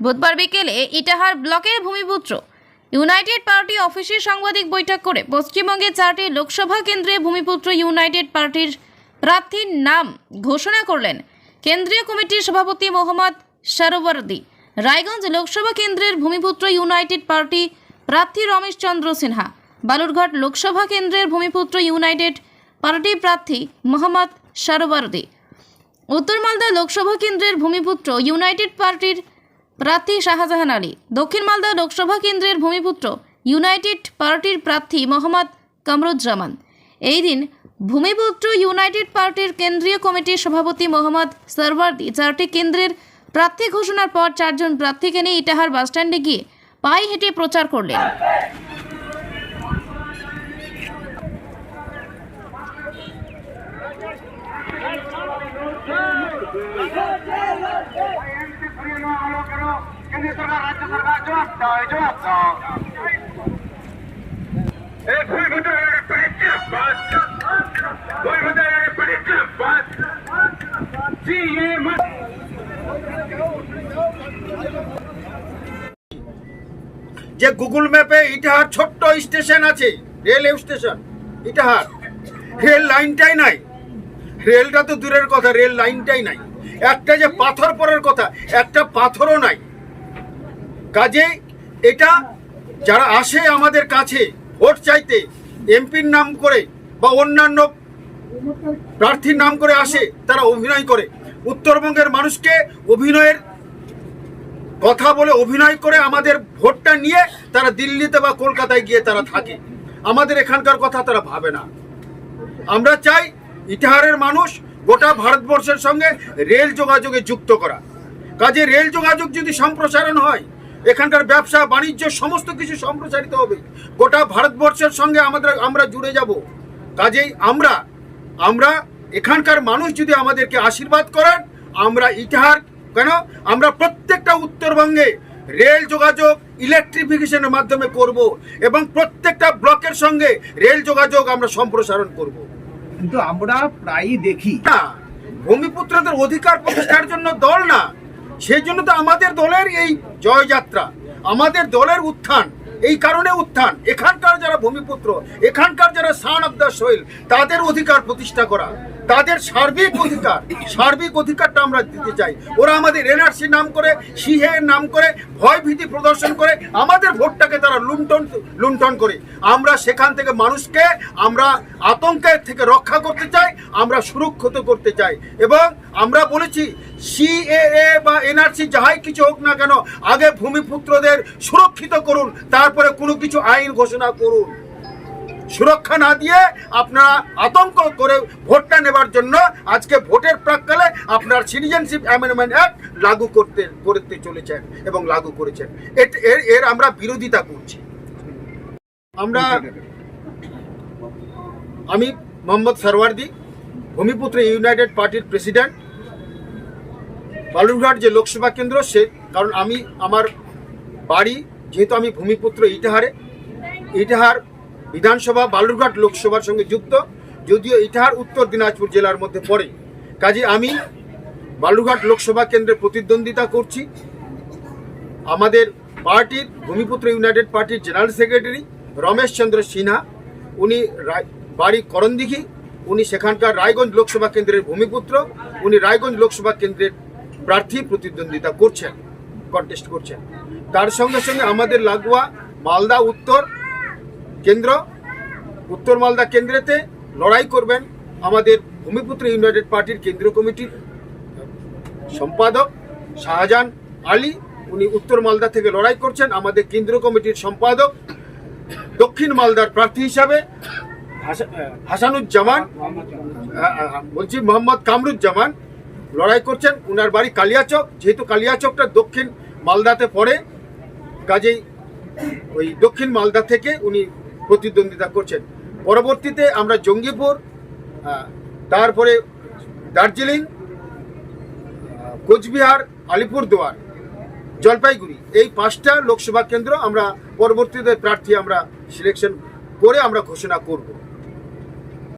বুধবার বিকেলে ইটাহার ব্লকের ভূমিপুত্র ইউনাইটেড পার্টি অফিসে সাংবাদিক বৈঠক করে পশ্চিমবঙ্গে চারটি লোকসভা কেন্দ্রে ভূমিপুত্র ইউনাইটেড পার্টির প্রার্থীর নাম ঘোষণা করলেন কেন্দ্রীয় কমিটির সভাপতি মোহাম্মদ সারোবর্দি। রায়গঞ্জ লোকসভা কেন্দ্রের ভূমিপুত্র ইউনাইটেড পার্টি প্রার্থী রমেশ চন্দ্র সিনহা, বালুরঘাট লোকসভা কেন্দ্রের ভূমিপুত্র ইউনাইটেড পার্টি প্রার্থী মোহাম্মদ সারোবর্দি। উত্তর মালদা লোকসভা কেন্দ্রের ভূমিপুত্র ইউনাইটেড পার্টির প্রার্থী শাহজাহান আলী। দক্ষিণ মালদা লোকসভা কেন্দ্রের ভূমিপুত্র ইউনাইটেড পার্টির প্রার্থী মোহাম্মদ কামরুজ্জামান। এই দিন ভূমিপুত্র ইউনাইটেড পার্টির কেন্দ্রীয় কমিটির সভাপতি মোহাম্মদ সরওয়ার্দি চারটি কেন্দ্রের প্রার্থী ঘোষণার পর চারজন প্রার্থীকে নিয়ে ইটাহার বাসস্ট্যান্ডে গিয়ে পায়ে হেঁটে প্রচার করলেন। যে গুগল ম্যাপে ইটাহার ছোট্ট স্টেশন আছে রেল স্টেশন, ইটাহার, রেল লাইনটাই নাই। রেলটা তো দূরের কথা, রেল লাইনটাই নাই। একটা যে পাথর পরের কথা, একটা পাথরও নাই। কাজে এটা যারা আসে আমাদের কাছে ভোট চাইতে, এমপির নাম করে বা অন্যান্য প্রার্থীর নাম করে আসে, তারা অভিনয় করে। উত্তরবঙ্গের মানুষকে অভিনয়ের কথা বলে অভিনয় করে আমাদের ভোটটা নিয়ে তারা দিল্লিতে বা কলকাতায় গিয়ে তারা থাকে। আমাদের এখানকার কথা তারা ভাবে না। আমরা চাই ইতিহারের মানুষ গোটা ভারতবর্ষের সঙ্গে রেল যোগাযোগে যুক্ত করা। কাজে রেল যোগাযোগ যদি সম্প্রসারণ হয় এখানকার ব্যবসা বাণিজ্য সমস্ত কিছু সম্প্রসারিত হবে। গোটা ভারতবর্ষের সঙ্গে আমাদের আমরা জুড়ে যাব। কাজেই আমরা আমরা এখানকার মানুষ যদি আমাদেরকে আশীর্বাদ করেন আমরা ইতিহার কেন? আমরা প্রত্যেকটা উত্তরবঙ্গে রেল যোগাযোগ ইলেকট্রিফিকেশনের মাধ্যমে করব এবং প্রত্যেকটা ব্লকের সঙ্গে রেল যোগাযোগ আমরা সম্প্রসারণ করব। কিন্তু আমরা প্রায়ই দেখি। না ভূমিপুত্রদের অধিকার প্রতিষ্ঠার জন্য দল না সেই জন্য তো আমাদের দলের এই জয়যাত্রা, আমাদের দলের উত্থান, এই কারণে উত্থান। এখানকার যারা ভূমিপুত্র, এখানকার যারা সান অফ দ্য সোয়েল তাদের অধিকার প্রতিষ্ঠা করা, তাদের সার্বিক অধিকার, সার্বিক অধিকারটা আমরা দিতে চাই। ওরা আমাদের এনআরসি নাম করে সিহের নাম করে ভয় ভীতি প্রদর্শন করে, আমাদের ভোটটাকে তারা লুণ্ঠন লুণ্ঠন করে। আমরা সেখান থেকে মানুষকে, আমরা আতঙ্কের থেকে রক্ষা করতে চাই আমরা সুরক্ষিত করতে চাই। এবং আমরা বলেছি সিএএ বা এনআরসি যাহাই কিছু হোক না কেন, আগে ভূমিপুত্রদের সুরক্ষিত করুন, তারপরে কোনো কিছু আইন ঘোষণা করুন। সুরক্ষা না দিয়ে আপনারা আতঙ্ক করে ভোটটা নেবার জন্য আজকে ভোটের প্রাককালে আপনার সিটিজেনশিপ অ্যামেন্ডমেন্ট অ্যাক্ট লাগু করতে করতে চলেছেন এবং লাগু করেছেন। এর এর আমরা বিরোধিতা করছি। আমরা, আমি মোহাম্মদ সরওয়ার্দি। ভূমিপুত্র ইউনাইটেড পার্টির প্রেসিডেন্ট। বালুরঘাট যে লোকসভা কেন্দ্র, সে কারণ আমি আমার বাড়ি যেহেতু আমি ভূমিপুত্র ইটাহারে, ইটাহার বিধানসভা বালুরঘাট লোকসভার সঙ্গে যুক্ত, যদিও ইটাহার উত্তর দিনাজপুর জেলার মধ্যে পড়ে। কাজে আমি বালুরঘাট লোকসভা কেন্দ্রে প্রতিদ্বন্দ্বিতা করছি। আমাদের পার্টির, ভূমিপুত্র ইউনাইটেড পার্টির জেনারেল সেক্রেটারি রমেশ চন্দ্র সিনহা, উনি বাড়ি করণদিঘি উনি সেখানকার রায়গঞ্জ লোকসভা কেন্দ্রের ভূমিপুত্র, উনি রায়গঞ্জ লোকসভা কেন্দ্রের প্রার্থী প্রতিদ্বন্দ্বিতা করছেন কন্টেস্ট করছেন। তার সঙ্গে সঙ্গে আমাদের লাগোয়া মালদা উত্তর কেন্দ্র, উত্তর মালদা কেন্দ্রেতে লড়াই করবেন আমাদের ভূমিপুত্র ইউনাইটেড পার্টির কেন্দ্রীয় কমিটির সম্পাদক শাহজাহান আলী। উনি উত্তর মালদা থেকে লড়াই করছেন আমাদের কেন্দ্রীয় কমিটির সম্পাদক দক্ষিণ মালদার প্রার্থী হিসাবে। হাসানুজ্জামান বলছি মোহাম্মদ কামরুজ্জামান, লড়াই করছেন। উনার বাড়ি কালিয়াচক। যেহেতু কালিয়াচকটা দক্ষিণ মালদাতে পড়ে, কাজেই ওই দক্ষিণ মালদা থেকে উনি প্রতিদ্বন্দ্বিতা করছেন। পরবর্তীতে আমরা জঙ্গিপুর তারপরে দার্জিলিং কোচবিহার, আলিপুরদুয়ার, জলপাইগুড়ি। এই পাঁচটা লোকসভা কেন্দ্র আমরা পরবর্তীতে প্রার্থী আমরা সিলেকশন করে আমরা ঘোষণা করব।